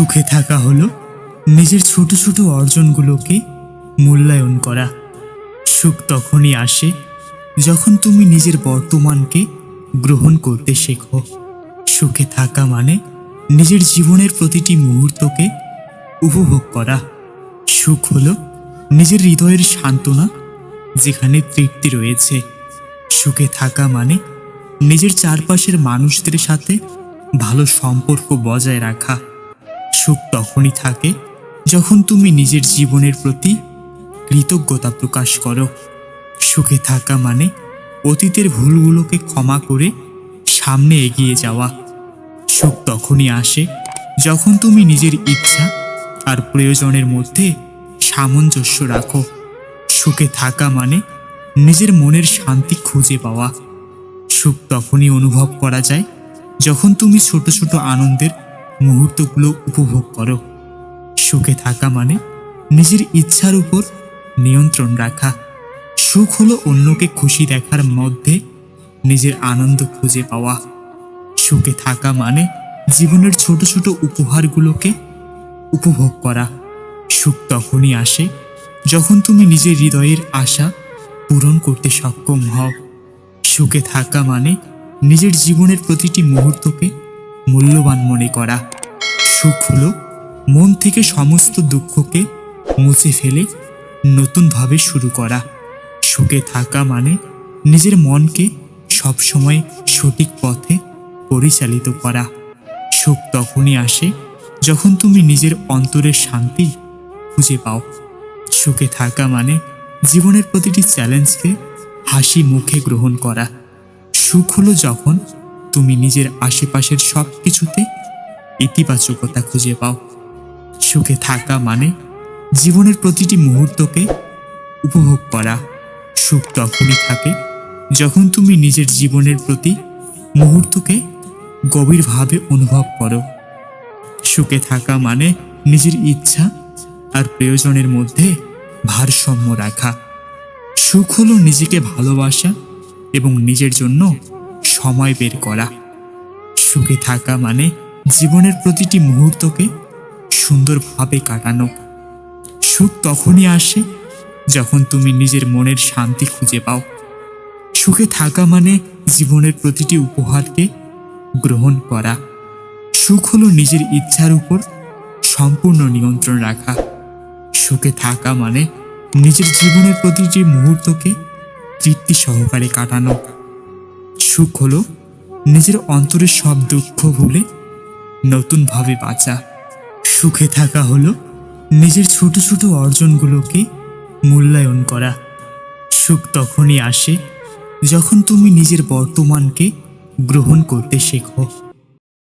সুখে থাকা হলো নিজের ছোট ছোট অর্জনগুলোকে মূল্যায়ন করা। সুখ তখনই আসে যখন তুমি নিজের বর্তমানকে গ্রহণ করতে শেখো। সুখে থাকা মানে নিজের জীবনের প্রতিটি মুহূর্তকে উপভোগ করা। সুখ হলো নিজের হৃদয়ের সান্ত্বনা যেখানে তৃপ্তি রয়েছে। সুখে থাকা মানে নিজের চারপাশের মানুষদের সাথে ভালো সম্পর্ক বজায় রাখা। সুখ তখনই থাকে যখন তুমি নিজের জীবনের প্রতি কৃতজ্ঞতা প্রকাশ করো। সুখে থাকা মানে অতীতের ভুলগুলোকে ক্ষমা করে সামনে এগিয়ে যাওয়া। সুখ তখনই আসে যখন তুমি নিজের ইচ্ছা আর প্রয়োজনের মধ্যে সামঞ্জস্য রাখো। সুখে থাকা মানে নিজের মনের শান্তি খুঁজে পাওয়া। সুখ তখনই অনুভব করা যায় যখন তুমি ছোট ছোট আনন্দের মুহূর্তগুলো উপভোগ করো। সুখে থাকা মানে নিজের ইচ্ছার উপর নিয়ন্ত্রণ রাখা। সুখ হলো অন্যকে খুশি দেখার মধ্যে নিজের আনন্দ খুঁজে পাওয়া। সুখে থাকা মানে জীবনের ছোট ছোট উপহারগুলোকে উপভোগ করা। সুখ তখনই আসে যখন তুমি নিজের হৃদয়ের আশা পূরণ করতে সক্ষম হও। সুখে থাকা মানে নিজের জীবনের প্রতিটি মুহূর্তকে মূল্যবান মনে করা। সুখ হলো মন থেকে সমস্ত দুঃখকে মুছে ফেলে নতুনভাবে শুরু করা। সুখে থাকা মানে নিজের মনকে সবসময় সঠিক পথে পরিচালিত করা। সুখ তখনই আসে যখন তুমি নিজের অন্তরের শান্তি খুঁজে পাও। সুখে থাকা মানে জীবনের প্রতিটি চ্যালেঞ্জকে হাসি মুখে গ্রহণ করা। সুখ হলো যখন তুমি নিজের আশেপাশের সব কিছুতে ইতিবাচকতা খুঁজে পাও। সুখে থাকা মানে জীবনের প্রতিটি মুহূর্তকে উপভোগ করা। সুখ তখনই থাকে যখন তুমি নিজের জীবনের প্রতি মুহূর্তকে গভীরভাবে অনুভব করো। সুখে থাকা মানে নিজের ইচ্ছা আর প্রয়োজনের মধ্যে ভারসাম্য রাখা। সুখ হলো নিজেকে ভালোবাসা এবং নিজের জন্য সময় বের করা। সুখে থাকা মানে জীবনের প্রতিটি মুহূর্তকে সুন্দরভাবে কাটানো। সুখ তখনই আসে যখন তুমি নিজের মনের শান্তি খুঁজে পাও। সুখে থাকা মানে জীবনের প্রতিটি উপহারকে গ্রহণ করা। সুখ হলো নিজের ইচ্ছার উপর সম্পূর্ণ নিয়ন্ত্রণ রাখা। সুখে থাকা মানে নিজের জীবনের প্রতিটি মুহূর্তকে তৃপ্তি সহকারে কাটানো। সুখ হলো নিজের অন্তরের সব দুঃখ ভুলে নতুনভাবে বাঁচা। সুখে থাকা হলো নিজের ছোট ছোট অর্জনগুলোকে মূল্যায়ন করা। সুখ তখনই আসে যখন তুমি নিজের বর্তমানকে গ্রহণ করতে শেখো।